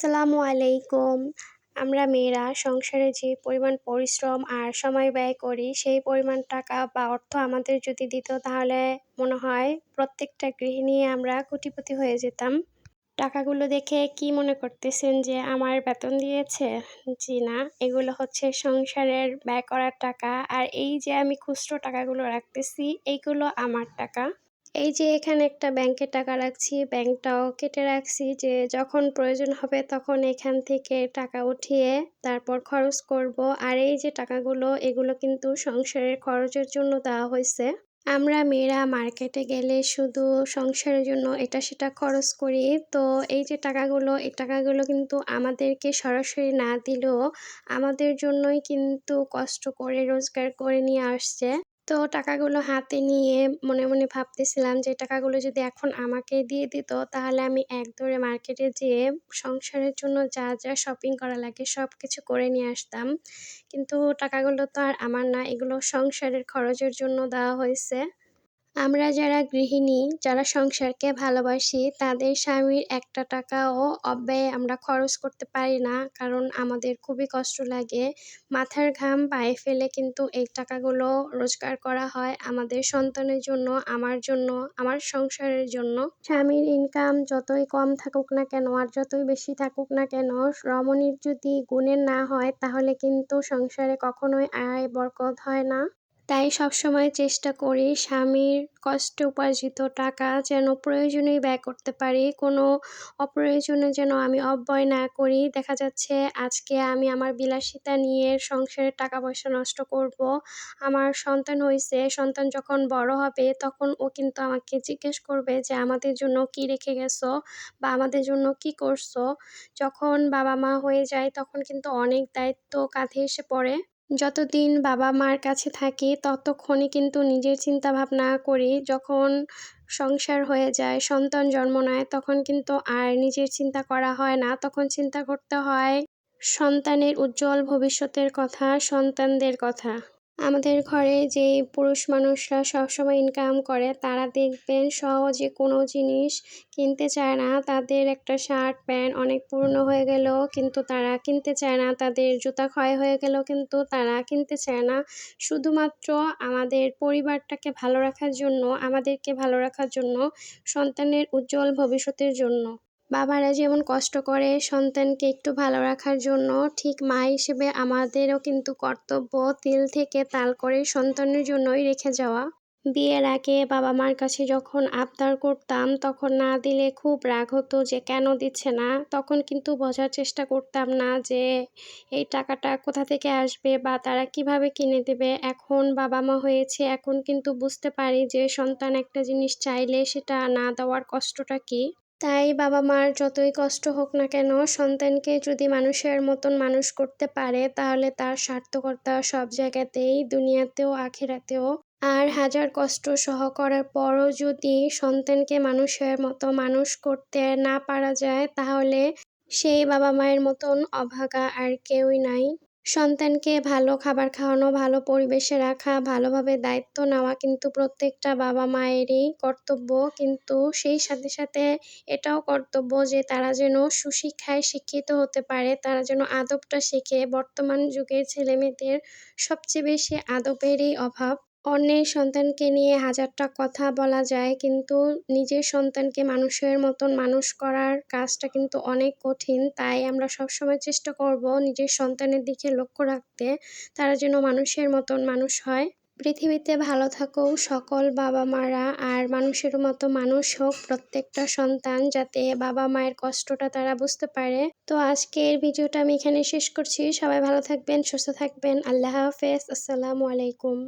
আসসালামু আলাইকুম। আমরা মেয়েরা সংসারে যে পরিমাণ পরিশ্রম আর সময় ব্যয় করি, সেই পরিমাণ টাকা বা অর্থ আমাদের যদি দিত, তাহলে মনে হয় প্রত্যেকটা গৃহিণী আমরা কোটিপতি হয়ে যেতাম। টাকাগুলো দেখে কি মনে করতেছেন যে আমার বেতন দিয়েছে? জি না, এগুলো হচ্ছে সংসারের ব্যয় করার টাকা। আর এই যে আমি খুচরো টাকাগুলো রাখতেছি, এইগুলো আমার টাকা। এই যে এখানে একটা ব্যাংকে টাকা রাখছি, ব্যাংকটাও কেটে রাখছি যে যখন প্রয়োজন হবে তখন এখান থেকে টাকা উঠিয়ে তারপর খরচ করব। আর এই যে টাকাগুলো, এগুলো কিন্তু সংসারের খরচের জন্য দেওয়া হয়েছে। আমরা মেয়েরা মার্কেটে গেলে শুধু সংসারের জন্য এটা সেটা খরচ করি। তো এই যে টাকাগুলো, এই টাকাগুলো কিন্তু আমাদেরকে সরাসরি না দিলেও আমাদের জন্যই কিন্তু কষ্ট করে, রোজগার করে নিয়ে আসছে। তো টাকাগুলো হাতে নিয়ে মনে মনে ভাবতেছিলাম যে টাকাগুলো যদি এখন আমাকে দিয়ে দিত, তাহলে আমি এক দৌড়ে মার্কেটে যেয়ে সংসারের জন্য যা যা শপিং করা লাগে সব কিছু করে নিয়ে আসতাম। কিন্তু টাকাগুলো তো আর আমার না, এগুলো সংসারের খরচের জন্য দেওয়া হয়েছে। আমরা যারা গৃহিণী, যারা সংসারকে ভালোবাসি, তাদের স্বামীর একটা টাকাও অব্যয়ে আমরা খরচ করতে পারি না, কারণ আমাদের খুবই কষ্ট লাগে। মাথার ঘাম পায়ে ফেলে কিন্তু এই টাকাগুলো রোজগার করা হয় আমাদের সন্তানের জন্য, আমার জন্য, আমার সংসারের জন্য। স্বামীর ইনকাম যতই কম থাকুক না কেন, আর যতই বেশি থাকুক না কেন, রমণীর যদি গুণের না হয়, তাহলে কিন্তু সংসারে কখনোই আয় বরকত হয় না। তাই সবসময় চেষ্টা করি স্বামীর কষ্টে উপার্জিত টাকা যেন প্রয়োজনে ব্যয় করতে পারি। কোনো অপ্রয়োজনে যেন আমি অব্যয় না করি। দেখা যাচ্ছে আজকে আমি আমার বিলাসিতা নিয়ে সংসারের টাকা পয়সা নষ্ট করব। আমার সন্তান হয়েছে সন্তান যখন বড় হবে তখন ও কিন্তু আমাকে জিজ্ঞেস করবে যে, আমাদের জন্য কি রেখে গেছো বা আমাদের জন্য কি করছ? যখন বাবা মা হয়ে যায় তখন কিন্তু অনেক দায়িত্ব কাঁধে এসে পড়ে। যতদিন বাবা মার কাছে থাকে, ততক্ষণে কিন্তু নিজের চিন্তা ভাবনা করি, যখন সংসার হয়ে যায়, সন্তান জন্ম নেয়, তখন কিন্তু আর নিজের চিন্তা করা হয় না। তখন চিন্তা করতে হয়, সন্তানের উজ্জ্বল ভবিষ্যতের কথা, সন্তানদের কথা। আমাদের ঘরে যে পুরুষ মানুষরা সবসময় ইনকাম করে, তারা দেখবেন সহজে কোনো জিনিস কিনতে চায় না। তাদের একটা শার্ট, প্যান্ট অনেক পুরনো হয়ে গেল, কিন্তু তারা কিনতে চায় না। তাদের জুতা ক্ষয় হয়ে গেল, কিন্তু তারা কিনতে চায় না। শুধুমাত্র আমাদের পরিবারটাকে ভালো রাখার জন্য, আমাদেরকে ভালো রাখার জন্য, সন্তানের উজ্জ্বল ভবিষ্যতের জন্য। বাবারা যেমন কষ্ট করে সন্তানকে একটু ভালো রাখার জন্য, ঠিক মা হিসেবে আমাদেরও কিন্তু কর্তব্য তিল থেকে তাল করে সন্তানের জন্যই রেখে যাওয়া। বিয়ের আগে বাবা মার কাছে যখন আবদার করতাম, তখন না দিলে খুব রাগ হতো যে, কেন দিচ্ছে না? তখন কিন্তু বোঝার চেষ্টা করতাম না যে, এই টাকাটা কোথা থেকে আসবে বা তারা কীভাবে কিনে দেবে? এখন বাবা মা হয়েছে, এখন কিন্তু বুঝতে পারি যে, সন্তান একটা জিনিস চাইলে সেটা না দেওয়ার কষ্টটা কী। তাই বাবা মার যতই কষ্ট হোক না কেন, সন্তানকে যদি মানুষের মতন মানুষ করতে পারে, তাহলে তার সার্থকতা সব জায়গাতেই, দুনিয়াতেও, আখেরাতেও। আর হাজার কষ্ট সহ করার পরও যদি সন্তানকে মানুষের মতো মানুষ করতে না পারা যায়, তাহলে সেই বাবা মায়ের মতন অভাগা আর কেউই নাই। সন্তানকে ভালো খাবার খাওয়ানো, ভালো পরিবেশে রাখা, ভালোভাবে দায়িত্ব নেওয়া কিন্তু প্রত্যেকটা বাবা মায়েরই কর্তব্য। কিন্তু সেই সাথে সাথে এটাও কর্তব্য যে তারা যেন সুশিক্ষায় শিক্ষিত হতে পারে, তারা যেন আদবটা শেখে। বর্তমান যুগের ছেলেমেয়েদের সবচেয়ে বেশি আদবেরই অভাব। অন্যের সন্তানকে নিয়ে হাজারটা কথা বলা যায়, কিন্তু নিজের সন্তানকে মানুষের মতন মানুষ করার কাজটা কিন্তু অনেক কঠিন। তাই আমরা সবসময় চেষ্টা করব নিজের সন্তানের দিকে লক্ষ্য রাখতে, তারা যেন মানুষের মতন মানুষ হয়। পৃথিবীতে ভালো থাকুক সকল বাবা মারা আর মানুষের মতো মানুষ হোক প্রত্যেকটা সন্তান, যাতে বাবা মায়ের কষ্টটা তারা বুঝতে পারে। তো আজকের ভিডিওটা আমি এখানে শেষ করছি। সবাই ভালো থাকবেন, সুস্থ থাকবেন। আল্লাহ হাফেজ। আসসালামু আলাইকুম।